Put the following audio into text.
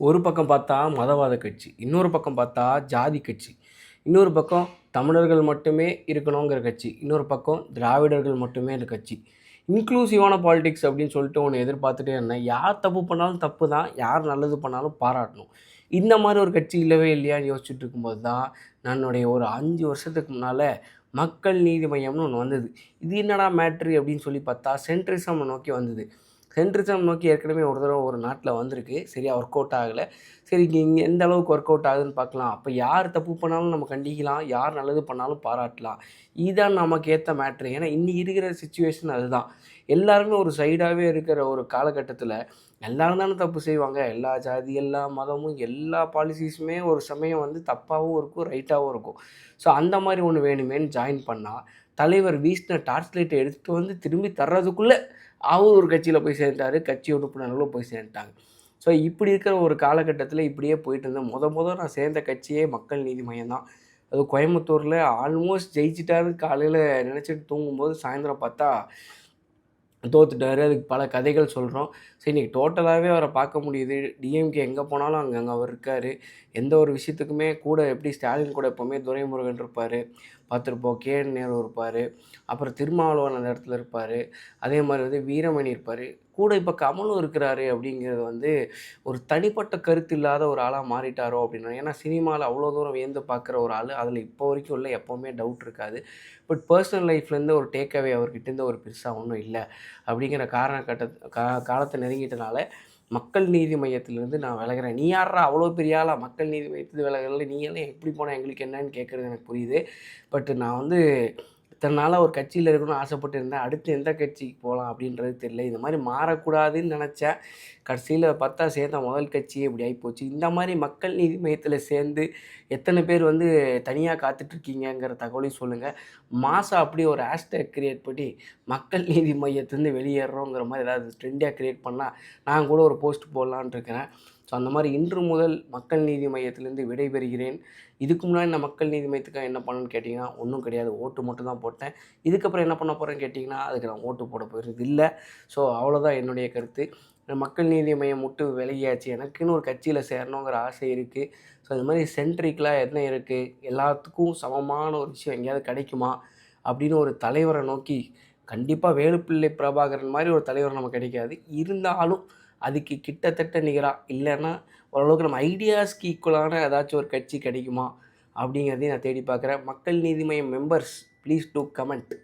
ஒரு பக்கம் பார்த்தா மதவாத கட்சி இன்னொரு பக்கம் பார்த்தா ஜாதி கட்சி. இன்னொரு பக்கம் தமிழர்கள் மட்டுமே இருக்கணுங்கிற கட்சி இன்னொரு பக்கம் திராவிடர்கள் மட்டுமே இந்த கட்சி. இன்க்ளூசிவான பாலிடிக்ஸ் அப்படின்னு சொல்லிட்டு ஒன்று எதிர்பார்த்துட்டே இருந்தேன் யார் தப்பு பண்ணாலும் தப்பு தான் யார் நல்லது பண்ணாலும் பாராட்டணும். இந்த மாதிரி ஒரு கட்சி இல்லவே இல்லையான்னு யோசிச்சுட்டு இருக்கும்போது தான் என்னுடைய ஒரு அஞ்சு வருஷத்துக்கு முன்னால் மக்கள் நீதி மையம்னு ஒன்று வந்தது. இது என்னடா மேட்ரு அப்படின்னு சொல்லி பார்த்தா சென்ட்ரிசம் நோக்கி வந்தது. சென்ட்ரிசம் நோக்கி ஏற்கனவே ஒரு தடவை ஒரு நாட்டில் வந்திருக்கு. சரியாக ஒர்க் அவுட் ஆகலை. சரி இங்கே இங்கே எந்த அளவுக்கு ஒர்க் அவுட் ஆகுதுன்னு பார்க்கலாம். அப்போ யார் தப்பு பண்ணாலும் நம்ம கண்டிக்கலாம். யார் நல்லது பண்ணாலும் பாராட்டலாம். இதுதான் நமக்கு ஏற்ற மேட்ரு ஏன்னா இன்றைக்கி இருக்கிற சுச்சுவேஷன் அதுதான். எல்லாருமே ஒரு சைடாகவே இருக்கிற ஒரு காலகட்டத்தில் எல்லாரும் தானே தப்பு செய்வாங்க. எல்லா ஜாதி எல்லா மதமும் எல்லா பாலிசிஸுமே ஒரு சமயம் வந்து தப்பாகவும் இருக்கும் ரைட்டாகவும் இருக்கும். ஸோ அந்த மாதிரி ஒன்று வேணுமேன்னு ஜாயின் பண்ணால் தலைவர் வீசின டார்ச் லைட்டை எடுத்துகிட்டு வந்து திரும்பி தர்றதுக்குள்ளே அவர் ஒரு கட்சியில் போய் சேர்ந்தார். கட்சி உறுப்பினர்களும் போய் சேர்ந்துட்டாங்க. ஸோ இப்படி இருக்கிற ஒரு காலகட்டத்தில் இப்படியே போயிட்டு இருந்தேன் முத முத நான் சேர்ந்த கட்சியே மக்கள் நீதி மையம் தான். அது கோயம்புத்தூரில் ஆல்மோஸ்ட் ஜெயிச்சிட்டாரு. காலையில் நினச்சிட்டு தூங்கும்போது சாயந்தரம் பார்த்தா தோத்துட்டாரு. அதுக்கு பல கதைகள் சொல்கிறோம் ஸோ இன்றைக்கி டோட்டலாகவே அவரை பார்க்க முடியுது. டிஎம்கே எங்கே போனாலும் அங்கே அங்கே அவர் இருக்கார். எந்த ஒரு விஷயத்துக்குமே கூட எப்படி ஸ்டாலின் கூட எப்போவுமே துரைமுருகன் இருப்பார். பார்த்துருப்போம். கே நேரு இருப்பார். அப்புறம் திருமாவளவன் அந்த இடத்துல இருப்பார். அதே மாதிரி வந்து வீரமணி இருப்பார். கூட இப்போ கமலும் இருக்கிறாரு அப்படிங்கிறது வந்து ஒரு தனிப்பட்ட கருத்து இல்லாத ஒரு ஆளாக மாறிட்டாரோ அப்படின்னு ஏன்னா சினிமாவில் அவ்வளோ தூரம் வியந்து பார்க்குற ஒரு ஆள் அதில் இப்போ வரைக்கும் இல்லை எப்போவுமே டவுட் இருக்காது. பட் பர்சனல் லைஃப்லேருந்து ஒரு டேக் அவே அவர்கிட்டேருந்து ஒரு பெருசாக ஒன்றும் இல்லை. அப்படிங்கிற காரண கட்ட கா காலத்தை நெருங்கிட்டனால மக்கள் நீதி மையத்திலேருந்து நான் விலகிறேன். நீ யாரா அவ்வளோ பெரிய ஆளா? மக்கள் நீதி மையத்தில் விலகல நீ எல்லாம் எப்படி போனால் எங்களுக்கு என்னன்னு கேட்குறது எனக்கு புரியுது. பட் நான் வந்து இத்தனை நாளாக ஒரு கட்சியில் இருக்கணும்னு ஆசைப்பட்டு இருந்தேன் அடுத்து எந்த கட்சிக்கு போகலாம் அப்படின்றது தெரியல. இந்த மாதிரி மாறக்கூடாதுன்னு நினச்சேன். கடைசியில் பார்த்தா சேர்ந்த முதல் கட்சியே இப்படி ஆகிப்போச்சு இந்த மாதிரி மக்கள் நீதி மையத்தில் சேர்ந்து எத்தனை பேர் வந்து தனியாக காத்துட்ருக்கீங்கிற தகவலையும் சொல்லுங்கள் மாதம் அப்படியே ஒரு ஹேஷ்டேக் க்ரியேட் பண்ணி மக்கள் நீதி மையத்துலேருந்து வெளியேறோங்கிற மாதிரி ஏதாவது ட்ரெண்டியாக க்ரியேட் பண்ணால் நான் கூட ஒரு போஸ்ட் போடலான் இருக்கிறேன். ஸோ அந்த மாதிரி இன்று முதல் மக்கள் நீதி மையத்திலேருந்து விடைபெறுகிறேன். இதுக்கு முன்னாடி நான் மக்கள் நீதி மையத்துக்காக என்ன பண்ணணும்னு கேட்டிங்கன்னா ஒன்றும் கிடையாது. ஓட்டு மட்டும் தான் போட்டேன். இதுக்கப்புறம் என்ன பண்ண போகிறேன்னு கேட்டிங்கன்னா அதுக்கு நான் ஓட்டு போட போகிறது இல்லை. ஸோ அவ்வளோதான் என்னுடைய கருத்து. மக்கள் நீதி மையம் விட்டு விலகியாச்சு. எனக்குன்னு ஒரு கட்சியில் சேரணுங்கிற ஆசை இருக்குது ஸோ இந்த மாதிரி சென்ட்ரிக்கெலாம் என்ன இருக்குது எல்லாத்துக்கும் சமமான ஒரு விஷயம் எங்கேயாவது கிடைக்குமா? அப்படின்னு ஒரு தலைவரை நோக்கி கண்டிப்பாக வேலுப்பிள்ளை பிரபாகரன் மாதிரி ஒரு தலைவர் நமக்கு கிடைக்காது. இருந்தாலும் அதுக்கு கிட்டத்தட்ட நிகராக இல்லைன்னா ஓரளவுக்கு நம்ம ஐடியாஸ்க்கு ஈக்குவலான ஏதாச்சும் ஒரு கட்சி கிடைக்குமா? அப்படிங்கிறதையும் நான் தேடி பார்க்குறேன். மக்கள் நீதி மையம் மெம்பர்ஸ் ப்ளீஸ் டூ கமெண்ட்